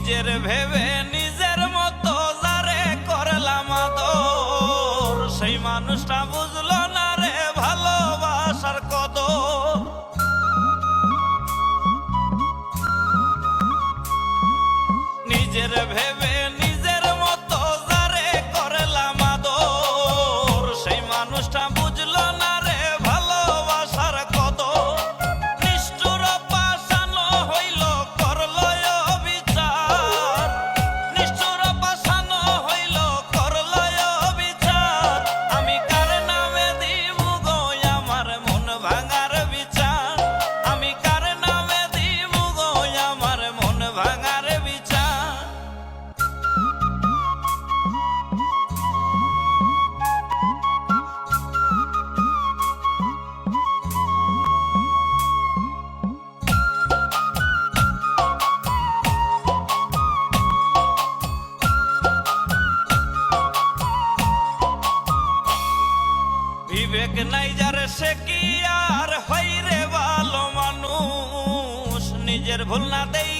নিজের ভেবে বিবেক নাই যার সে কি আর হইরে ভালো মানুষ? নিজের ভুল না দেই